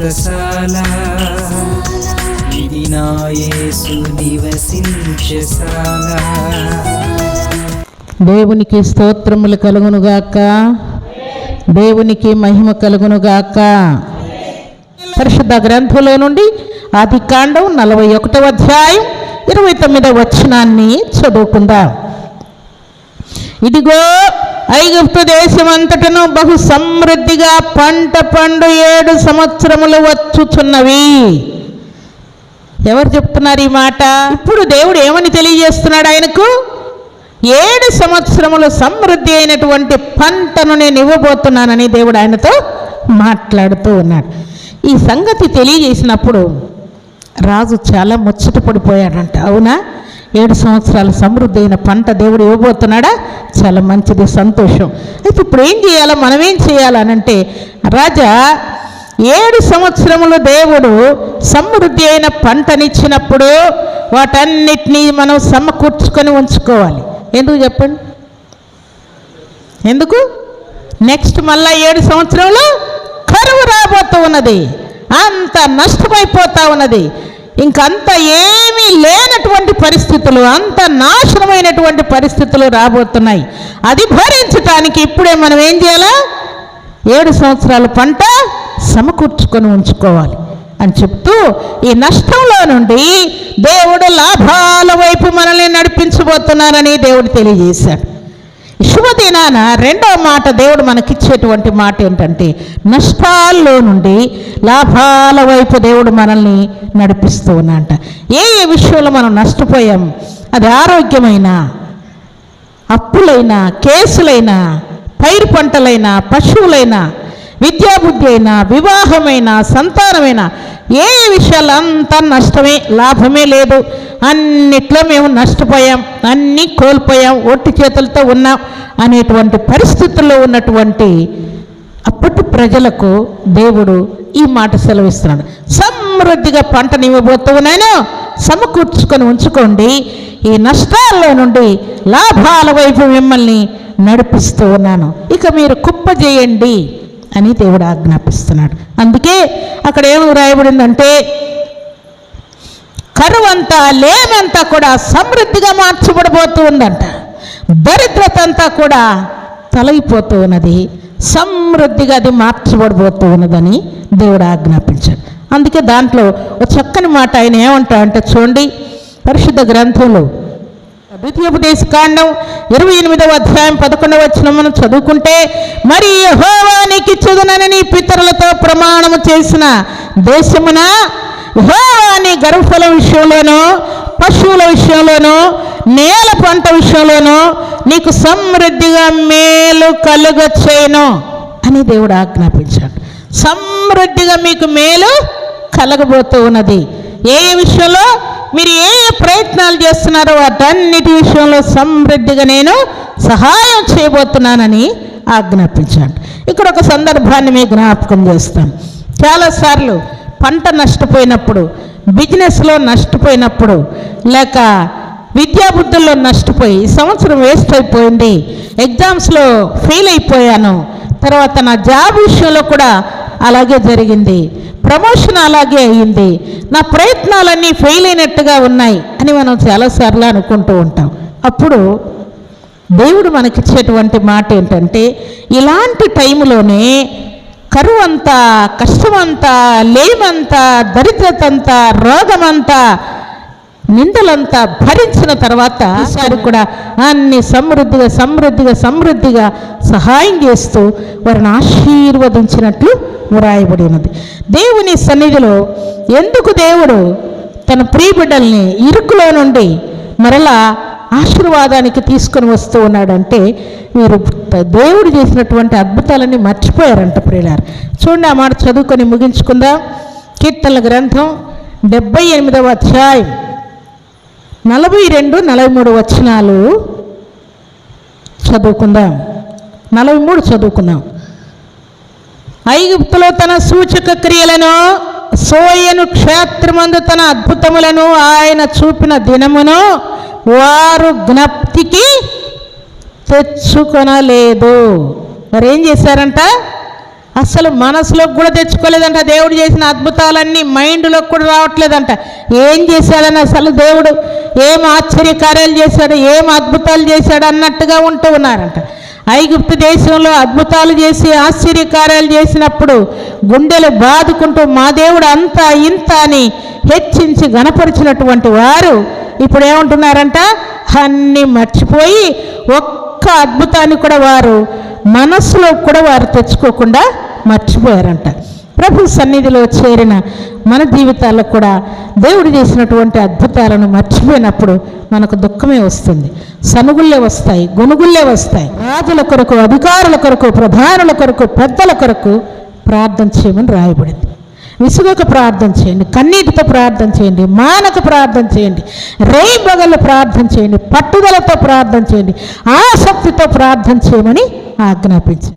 వ్రతశాల ఇది నా నివసించశాల దేవునికి స్తోత్రములు కలుగునుగాక. దేవునికి మహిమ కలుగునుగాక. పరిశుద్ధ గ్రంథంలో నుండి ఆది కాండం నలభై ఒకటవ అధ్యాయం ఇరవై తొమ్మిదవ వచనాన్ని చదువుకుందాం. ఇదిగో ఐగుప్తు దేశమంతటను బహు సమృద్ధిగా పంట పండు ఏడు సంవత్సరములు వచ్చుచున్నవి. ఎవరు చెప్తున్నారు ఈ మాట? ఇప్పుడు దేవుడు ఏమని తెలియజేస్తున్నాడు ఆయనకు? ఏడు సంవత్సరములు సమృద్ధి అయినటువంటి పంటను నేను ఇవ్వబోతున్నానని దేవుడు ఆయనతో మాట్లాడుతూ ఉన్నాడు. ఈ సంగతి తెలియజేసినప్పుడు రాజు చాలా ముచ్చట పడిపోయాడంట అవునా? ఏడు సంవత్సరాల సమృద్ధి అయిన పంట దేవుడు ఇవ్వబోతున్నాడా? చాలా మంచిది సంతోషం. అయితే ఇప్పుడు ఏం చేయాలో? మనం ఏం చేయాలనంటే రాజా ఏడు సంవత్సరములు దేవుడు సమృద్ధి అయిన పంటనిచ్చినప్పుడు వాటన్నిటినీ మనం సమకూర్చుకొని ఉంచుకోవాలి. ఎందుకు చెప్పండి? ఎందుకు? నెక్స్ట్ మళ్ళా ఏడు సంవత్సరంలో కరువు రాబోతూ ఉన్నది. అంత నష్టమైపోతా ఉన్నది. ఇంకంత ఏమీ లేనటువంటి పరిస్థితులు అంత నాశనమైనటువంటి పరిస్థితులు రాబోతున్నాయి. అది భరించటానికి ఇప్పుడే మనం ఏం చేయాలా? ఏడు సంవత్సరాల పంట సమకూర్చుకొని ఉంచుకోవాలి అని చెప్తూ ఈ నష్టంలో నుండి దేవుడు లాభాల వైపు మనల్ని నడిపించబోతున్నారని దేవుడు తెలియజేశాడు. శుభదినాన రెండవ మాట దేవుడు మనకిచ్చేటువంటి మాట ఏంటంటే నష్టాల్లో నుండి లాభాల వైపు దేవుడు మనల్ని నడిపిస్తూ ఉన్నాడంట. ఏ ఏ విషయంలో మనం నష్టపోయాం? అది ఆరోగ్యమైన అప్పులైనా కేసులైనా పైరు పంటలైనా పశువులైనా విద్యాబుద్ధి అయినా వివాహమైన సంతానమైన ఏ విషయాలంతా నష్టమే లాభమే లేదు. అన్నిట్లో మేము నష్టపోయాం అన్నీ కోల్పోయాం ఒట్టి చేతులతో ఉన్నాం అనేటువంటి పరిస్థితుల్లో ఉన్నటువంటి అప్పటి ప్రజలకు దేవుడు ఈ మాట సెలవిస్తున్నాడు. సమృద్ధిగా పంటని ఇవ్వబోతూ నేను సమకూర్చుకొని ఉంచుకోండి. ఈ నష్టాల్లో నుండి లాభాల వైపు మిమ్మల్ని నడిపిస్తూ ఉన్నాను. ఇక మీరు కుప్ప చేయండి అని దేవుడు ఆజ్ఞాపిస్తున్నాడు. అందుకే అక్కడ ఏమి రాయబడిందంటే కరువంతా లేమంతా కూడా సమృద్ధిగా మార్చబడిపోతూ ఉందంట. దరిద్రత అంతా కూడా తొలగిపోతూ ఉన్నది. సమృద్ధిగా అది మార్చబడిపోతూ ఉన్నదని దేవుడు ఆజ్ఞాపించాడు. అందుకే దాంట్లో ఒక చక్కని మాట ఆయన ఏమంటా అంటే చూడండి పరిశుద్ధ గ్రంథంలో ద్వితీయోపదేశ కాండం ఇరవై ఎనిమిదవ అధ్యాయం పదకొండవ వచ్చిన మనం చదువుకుంటే మరి యహోవానికి ఇచ్చుదునని నీ పితరులతో ప్రమాణము చేసిన దేశమున యహోవాని గర్భఫల విషయంలోనూ పశువుల విషయంలోనూ నేల పంట విషయంలోనూ నీకు సమృద్ధిగా మేలు కలుగ చేయను అని దేవుడు ఆజ్ఞాపించాడు. సమృద్ధిగా మీకు మేలు కలగబోతూ ఉన్నది. ఏ ఏ విషయంలో మీరు ఏ ఏ ప్రయత్నాలు చేస్తున్నారో వాటన్నిటి విషయంలో సమృద్ధిగా నేను సహాయం చేయబోతున్నానని ఆజ్ఞాపించాను. ఇక్కడ ఒక సందర్భాన్ని మీకు జ్ఞాపకం చేస్తాను. చాలాసార్లు పంట నష్టపోయినప్పుడు బిజినెస్లో నష్టపోయినప్పుడు లేక విద్యాబుద్ధుల్లో నష్టపోయి సంవత్సరం వేస్ట్ అయిపోయింది ఎగ్జామ్స్లో ఫెయిల్ అయిపోయాను తర్వాత నా జాబ్ విషయంలో కూడా అలాగే జరిగింది. ప్రమోషన్ అలాగే అయ్యింది నా ప్రయత్నాలన్నీ ఫెయిల్ అయినట్టుగా ఉన్నాయి అని మనం చాలాసార్లు అనుకుంటూ ఉంటాం. అప్పుడు దేవుడు మనకిచ్చేటువంటి మాట ఏంటంటే ఇలాంటి టైంలోనే కరువంతా కష్టమంతా లేమంతా దరిద్రతంతా రోగమంతా నిందలంతా భరించిన తర్వాత ఈశ్వరుడు కూడా అన్ని సమృద్ధిగా సమృద్ధిగా సమృద్ధిగా సహాయం చేస్తూ వారిని ఆశీర్వదించినట్లు వ్రాయబడి ఉన్నది దేవుని సన్నిధిలో ఎందుకు దేవుడు తన ప్రియబిడ్డల్ని ఇరుకులో నుండి మరలా ఆశీర్వాదానికి తీసుకొని వస్తూ ఉన్నాడంటే వీరు దేవుడు చేసినటువంటి అద్భుతాలన్నీ మర్చిపోయారంట ప్రియులారు. చూడండి ఆ మాట చదువుకొని ముగించుకుందాం. కీర్తనల గ్రంథం డెబ్బై ఎనిమిదవ అధ్యాయం. నలభై రెండు నలభై మూడు వచనాలు చదువుకుందాం. నలభై మూడు చదువుకుందాం. ఐగుప్తులో తన సూచక క్రియలను సోయను క్షేత్రమందు తన అద్భుతములను ఆయన చూపిన దినమును వారు జ్ఞప్తికి తెచ్చుకొనలేదు. మరి ఏం చేశారంట? అసలు మనసులోకి కూడా తెచ్చుకోలేదంట. దేవుడు చేసిన అద్భుతాలన్నీ మైండ్లోకి కూడా రావట్లేదంట. ఏం చేశాడని అసలు దేవుడు? ఏం ఆశ్చర్యకార్యాలు చేశాడు? ఏం అద్భుతాలు చేశాడు అన్నట్టుగా ఉంటూ ఉన్నారంట. ఐగుప్తు దేశంలో అద్భుతాలు చేసి ఆశ్చర్యకార్యాలు చేసినప్పుడు గుండెలు బాదుకుంటూ మా దేవుడు అంత ఇంత అని హెచ్చించి గణపరిచినటువంటి వారు ఇప్పుడు ఏమంటున్నారంట? అన్నీ మర్చిపోయి ఒక్క అద్భుతాన్ని కూడా వారు మనస్సులో కూడా వారు తెచ్చుకోకుండా మర్చిపోయారంట. ప్రభు సన్నిధిలో చేరిన మన జీవితాల్లో కూడా దేవుడు చేసినటువంటి అద్భుతాలను మర్చిపోయినప్పుడు మనకు దుఃఖమే వస్తుంది. సనుగుళ్ళే వస్తాయి గొనుగుల్లే వస్తాయి. రాజుల కొరకు అధికారుల కొరకు ప్రధానుల కొరకు పెద్దల కొరకు ప్రార్థన చేయమని రాయబడింది. విసుగక ప్రార్థన చేయండి కన్నీటితో ప్రార్థన చేయండి మానక ప్రార్థన చేయండి రేయి బగళ్ళు ప్రార్థన చేయండి పట్టుదలతో ప్రార్థన చేయండి ఆసక్తితో ప్రార్థన చేయమని ఆజ్ఞాపించింది